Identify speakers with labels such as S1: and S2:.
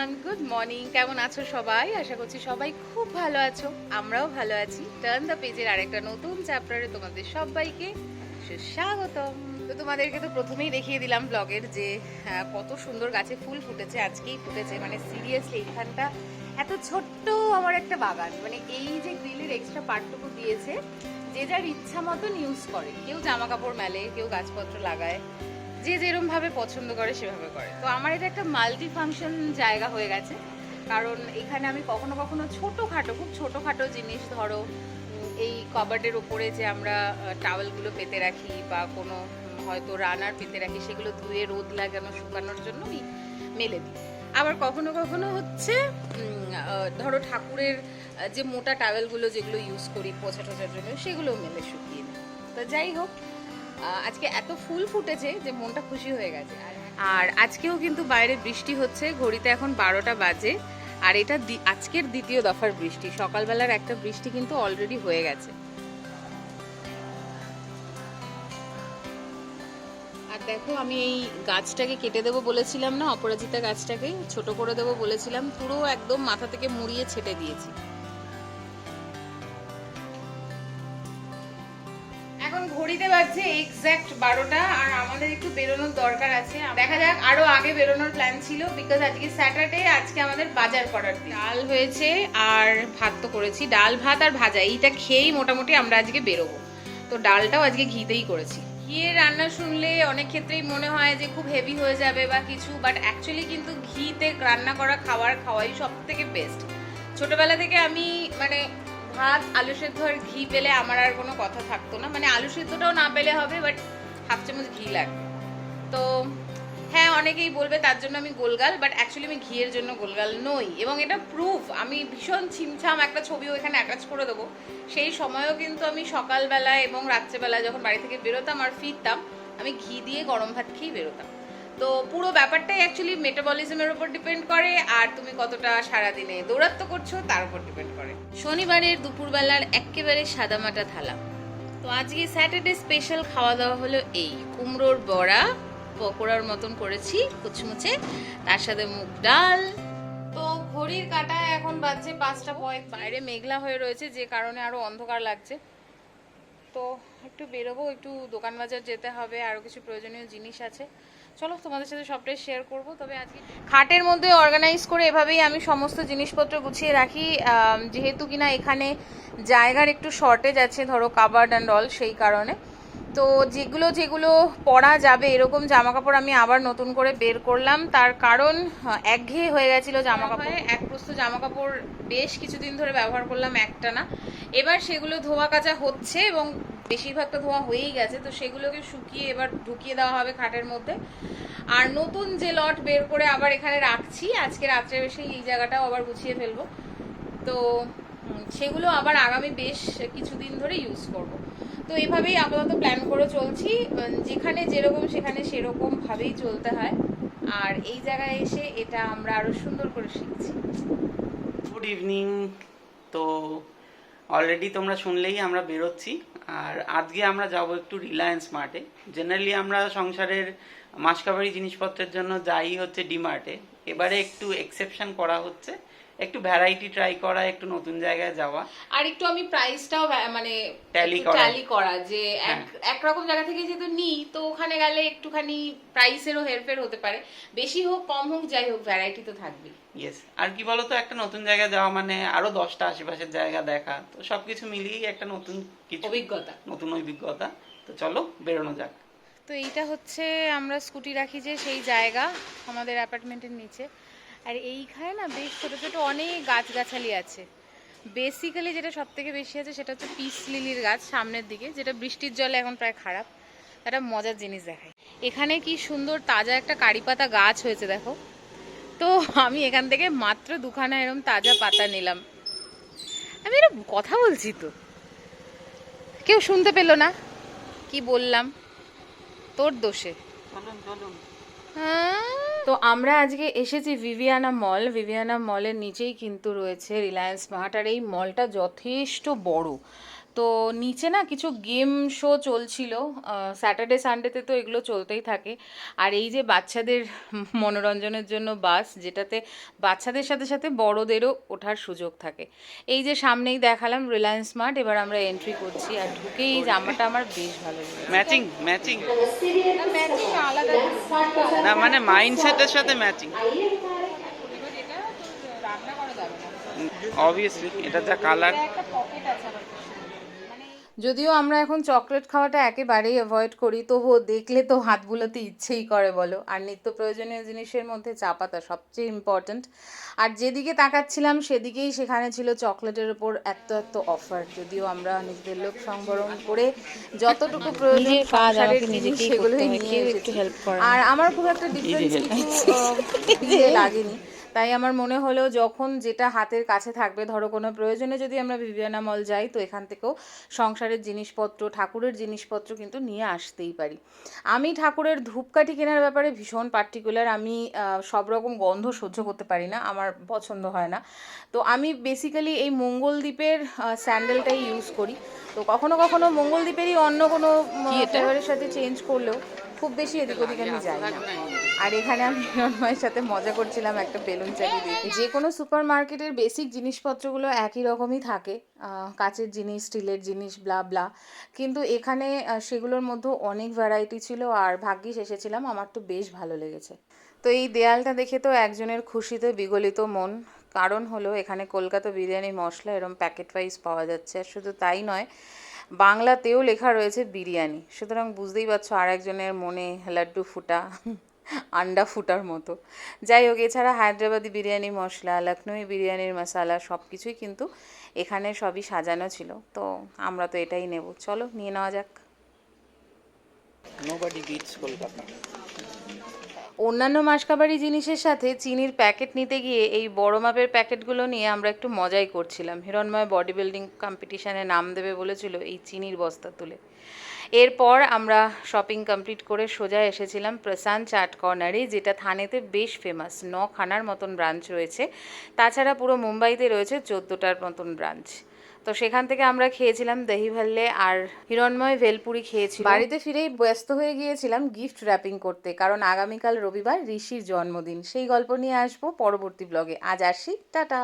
S1: Everyone, good morning. কেমন আছো সবাই? আশা করছি সবাই খুব ভালো আছো। আমরাও ভালো আছি। টার্ন দ্য পেজের আরেকটা নতুন চ্যাপ্টারে তোমাদের সবাইকে সুস্বাগতম। তো তোমাদেরকে তো প্রথমেই দেখিয়ে দিলাম ব্লগের যে কত সুন্দর গাছে ফুল ফুটেছে, আজকেই ফুটেছে। মানে সিরিয়াসলি এখানটা এত ছোট্ট আমার একটা বাগান। মানে এই যে গ্রিলের এক্সট্রা পার্টটুকু দিয়েছে, যে যার ইচ্ছা মতন ইউজ করে। কেউ জামা কাপড় মেলে, কেউ গাছপত্র লাগায়। যে যেরম ভাবে পছন্দ করে, সেভাবে করে। তো আমার এটা একটা মাল্টি ফাংশন জায়গা হয়ে গেছে। কারণ এখানে আমি কখনো কখনো ছোটোখাটো, খুব ছোটোখাটো জিনিস, ধরো এই কবার্ডের ওপরে যে আমরা টাওয়েলগুলো পেতে রাখি বা কোনো হয়তো রানার পেতে রাখি, সেগুলো ধুয়ে রোদ লাগানো, শুকানোর জন্য আমি মেলে দিই। আবার কখনো কখনো হচ্ছে ধরো, ঠাকুরের যে মোটা টাওয়েলগুলো যেগুলো ইউজ করি পোছা টোছার জন্য সেগুলো মেলে শুকিয়ে দিই তো যাই হোক আজকে এত ফুল ফুটেছে যে মনটা খুশি হয়ে গেছে। আর- আজকেও কিন্তু বাইরে বৃষ্টি হচ্ছে ঘড়িতে এখন বারোটা বাজে আর এটা আজকের দ্বিতীয় দফার বৃষ্টি। সকালবেলার একটা বৃষ্টি কিন্তু অলরেডি হয়ে গেছে। আর দেখো আমি এই গাছটাকে কেটে দেবো বলেছিলাম না অপরাজিতা গাছটাকে ছোট করে দেবো বলেছিলাম পুরো একদম মাথা থেকে মুড়িয়ে ছেটে দিয়েছি। ঘড়িতে বাজছে এক্স্যাক্ট বারোটা আর আমাদের একটু বেরোনোর দরকার আছে। দেখা যাক আরও আগে বেরোনোর প্ল্যান ছিল বিকজ আজকে স্যাটারডে আজকে আমাদের বাজার করার দিন। ডাল হয়েছে আর ভাত তো করেছি ডাল ভাত আর ভাজা এইটা খেয়েই মোটামুটি আমরা আজকে বেরোবো। তো ডালটাও আজকে ঘিতেই করেছি। ঘিয়ে রান্না শুনলে অনেক ক্ষেত্রেই মনে হয় যে খুব হেভি হয়ে যাবে বা কিছু বাট অ্যাকচুয়ালি কিন্তু ঘিতে রান্না করা খাবার খাওয়াই সব থেকে বেস্ট ছোটবেলা থেকে আমি মানে ভাত, আলু সেদ্ধ আর ঘি পেলে আমার আর কোনো কথা থাকতো না। মানে আলু সেদ্ধটাও না পেলে হবে বাট হাফ চামচ ঘি লাগবে। তো হ্যাঁ অনেকেই বলবে তার জন্য আমি গোলগাল বাট অ্যাকচুয়ালি আমি ঘিয়ের জন্য গোলগাল নই। এবং এটা প্রুফ আমি ভীষণ ছিমছাম একটা ছবিও এখানে অ্যাটাচ করে দেবো। সেই সময়ও কিন্তু আমি সকালবেলা এবং রাত্রেবেলা যখন বাড়ি থেকে বেরোতাম আর ফিরতাম, আমি ঘি দিয়ে গরম ভাত খেয়েই বেরোতাম। তো পুরো ব্যাপারটাই অ্যাকচুয়ালি মেটাবলিজমের উপর ডিপেন্ড করে, আর তুমি কতটা সারাদিনে দৌড়াত্ম করছ তার উপর ডিপেন্ড করে। শনিবারের দুপুরবেলার একেবারে সাদামাটা থালা। তো আজকে স্যাটারডে স্পেশাল খাওয়া দাওয়া হলো এই, কুমড়োর বড়া, পকোড়ার মতন করেছি, কুচমুচে, তার সাথে মুগ ডাল। তো ঘড়ির কাটা এখন বাজছে পাঁচটা পয়েন্ট বাইরে মেঘলা হয়ে রয়েছে, যে কারণে আরও অন্ধকার লাগছে। তো একটু বেরোবো, একটু দোকান বাজার যেতে হবে আরও কিছু প্রয়োজনীয় জিনিস আছে। চলো তোমাদের সাথে সবটাই শেয়ার করব। তবে আজকে খাটের মধ্যে অর্গানাইজ করে এভাবেই আমি সমস্ত জিনিসপত্র গুছিয়ে রাখি। যেহেতু কিনা এখানে জায়গার একটু শর্টেজ আছে, ধরো কাবার্ড অ্যান্ড অল সেই কারণে। তো যেগুলো যেগুলো পরা যাবে, এরকম জামা কাপড় আমি আবার নতুন করে বের করলাম। তার কারণ একঘেয়ে হয়ে গেছিল জামা কাপড় এক প্রস্ত জামা কাপড় বেশ কিছুদিন ধরে ব্যবহার করলাম একটা না। এবার সেগুলো ধোয়া কাচা হচ্ছে এবং বেশিরভাগটা ধোয়া হয়েই গেছে, তো সেগুলোকে শুকিয়ে এবার ঢুকিয়ে দেওয়া হবে খাটের মধ্যে। আর নতুন যে লট বের করে আবার এখানে রাখছি, আজকে রাত্রে বেশি এই জায়গাটাও আবার গুছিয়ে ফেলব। তো সেগুলো আবার আগামী বেশ কিছুদিন ধরে ইউজ করব। তো এভাবেই আপাতত প্ল্যান করে চলছি যেখানে যেরকম সেখানে সেরকম ভাবেই চলতে হয়। আর এই জায়গায় এসে এটা আমরা আরও সুন্দর করে শিখছি।
S2: গুড ইভিনিং তো অলরেডি তোমরা শুনলেই আমরা বেরোচ্ছি। আর আজকে আমরা যাব একটু রিলায়েন্স মার্টে জেনারেলি আমরা সংসারের মাসকাবারি জিনিসপত্রের জন্য যাই হচ্ছে ডিমার্টে এবারে একটু এক্সেপশন করা হচ্ছে। একটু ভ্যারাইটি ট্রাই করা একটু নতুন জায়গায় যাওয়া।
S1: আর একটু আমি প্রাইসটাও মানে
S2: Tally করা।
S1: ট্যালি করা যে এক
S2: হ্যাঁ।
S1: একরকম জায়গা থেকে যেহেতু নিই তো ওখানে গেলে একটুখানি প্রাইসেরও হেরফের হতে পারে। বেশি হোক কম হোক যাই হোক ভ্যারাইটি তো থাকবেই।
S2: ইয়েস আর কি বলতো একটা নতুন জায়গায় যাওয়া মানে আরও দশটা আশেপাশের জায়গা দেখা। তো সবকিছু মিলিয়েই একটা নতুন কিছু
S1: অভিজ্ঞতা।
S2: নতুন অভিজ্ঞতা। তো চলো বেরোনো যাক।
S1: তো এইটা হচ্ছে আমরা স্কুটি রাখি যে সেই জায়গা আমাদের অ্যাপার্টমেন্টের নিচে। আর এইখানে না বেশ ছোটো ছোটো অনেক গাছগাছালি আছে। বেসিক্যালি যেটা সব থেকে বেশি আছে সেটা হচ্ছে পিস লিলির গাছ সামনের দিকে যেটা বৃষ্টির জলে এখন প্রায় খারাপ। একটা মজার জিনিস দেখায়। এখানে কি সুন্দর তাজা একটা কারি পাতা গাছ হয়েছে দেখো। তো আমি এখান থেকে মাত্র দুখানা এরকম তাজা পাতা নিলাম। আমি এটা কথা বলছি তো। কেউ শুনতে পেল না? কি বললাম? তোর দোষে।
S2: চলুন
S1: তো আমরা আজকে এসেছি ভিভিয়ানা মল ভিভিয়ানা মলের নিচেই কিন্তু রয়েছে রিলায়েন্স মার্ট আর এই মলটা যথেষ্ট বড়। তো নিচে না কিছু গেম শো চলছিল স্যাটারডে সানডেতে তো এগুলো চলতেই থাকে। আর এই যে বাচ্চাদের মনোরঞ্জনের জন্য বাস যেটাতে বাচ্চাদের সাথে সাথে বড়দেরও ওঠার সুযোগ থাকে। এই যে সামনেই দেখালাম রিলায়েন্স স্মার্ট এবার আমরা এন্ট্রি করছি আর ঢুকেই এই জামাটা আমার বেশ ভালো লেগেছে।
S2: ম্যাচিং ম্যাচিং
S1: আলাদা
S2: না মানে মাইন্ডসেটের সাথে ম্যাচিং অবভিয়াসলি এটা যা কালার
S1: যদিও আমরা এখন চকলেট খাওয়াটা একেবারেই অ্যাভয়েড করি তবুও দেখলে তো হাত বুলোতে ইচ্ছেই করে বলো। আর নিত্য প্রয়োজনীয় জিনিসের মধ্যে চা পাতা সবচেয়ে ইম্পর্ট্যান্ট আর যেদিকে তাকাচ্ছিলাম সেদিকেই সেখানে ছিল চকলেটের উপর এত এত অফার যদিও আমরা নিজেদের লোক সংবরণ করে যতটুকু প্রয়োজন সংসারের জিনিস সেগুলোই নিয়ে এসেছি। আর আমার খুব একটা ডিফারেন্স কিছু লাগেনি। তাই আমার মনে হলো যখন যেটা হাতের কাছে থাকবে ধরো কোনো প্রয়োজনে যদি আমরা ভিভিয়ানা মল যাই তো এখান থেকেও সংসারের জিনিসপত্র ঠাকুরের জিনিসপত্র কিন্তু নিয়ে আসতেই পারি। আমি ঠাকুরের ধূপকাঠি কেনার ব্যাপারে ভীষণ পার্টিকুলার আমি সব রকম গন্ধ সহ্য করতে পারি না আমার পছন্দ হয় না। তো আমি বেসিক্যালি এই মঙ্গলদ্বীপের স্যান্ডেলটাই ইউজ করি। তো কখনো কখনো মঙ্গলদ্বীপেরই অন্য কোনো ফ্লেভারের সাথে চেঞ্জ করলেও খুব বেশি এদিক ওদিক আমি যাই না। আর এখানে আমি হিরণময়ের সাথে মজা করছিলাম একটা বেলুন চালিয়ে দেখে যে কোনো সুপার মার্কেটের বেসিক জিনিসপত্রগুলো একই রকমই থাকে কাচের জিনিস, স্টিলের জিনিস ব্লা ব্লা কিন্তু এখানে সেগুলোর মধ্যেও অনেক ভ্যারাইটি ছিল আর ভাগ্যিস এসেছিলাম, আমার তো বেশ ভালো লেগেছে। তো এই দেয়ালটা দেখে তো একজনের খুশিতে বিগলিত মন। কারণ হলো এখানে কলকাতা বিরিয়ানি মশলা এরম প্যাকেট ওয়াইজ পাওয়া যাচ্ছে, আর শুধু তাই নয়, বাংলাতেও লেখা রয়েছে বিরিয়ানি। সুতরাং বুঝতেই পারছ আর একজনের মনে লাড্ডু ফুটা। আন্ডা ফুটার মতো। যাই হোক, এছাড়া হায়দ্রাবাদি বিরিয়ানি মশলা, লখনৌই বিরিয়ানির মশলা সব কিছুই কিন্তু এখানে সবই সাজানো ছিল। তো আমরা তো এটাই নেব। চলো, নিয়ে নেওয়া যাক।
S2: নোবডি বিটস কলকাতা
S1: অন্যান্য মাসকাবারি জিনিসের সাথে চিনির প্যাকেট নিতে গিয়ে এই বড় মাপের প্যাকেটগুলো নিয়ে আমরা একটু মজাই করছিলাম। হিরণময় বডি বিল্ডিং কম্পিটিশানে নাম দেবে বলেছিল এই চিনির বস্তা তুলে। এরপর আমরা শপিং কমপ্লিট করে সোজা এসেছিলাম প্রশান্ত চাট কর্নারে, যেটা থানেতে বেশ ফেমাস ন খানার মতন ব্রাঞ্চ রয়েছে। তাছাড়া পুরো মুম্বাইতে রয়েছে চোদ্দোটার মতন ব্রাঞ্চ। তো সেখান থেকে আমরা খেয়েছিলাম দহি ভাল্লে আর হিরণময় ভেলপুরি খেয়েছি বাড়িতে ফিরেই ব্যস্ত হয়ে গিয়েছিলাম গিফট র্যাপিং করতে, কারণ আগামীকাল রবিবার ঋষির জন্মদিন। সেই গল্প নিয়ে আসব পরবর্তী ব্লগে আজ আসি, টাটা!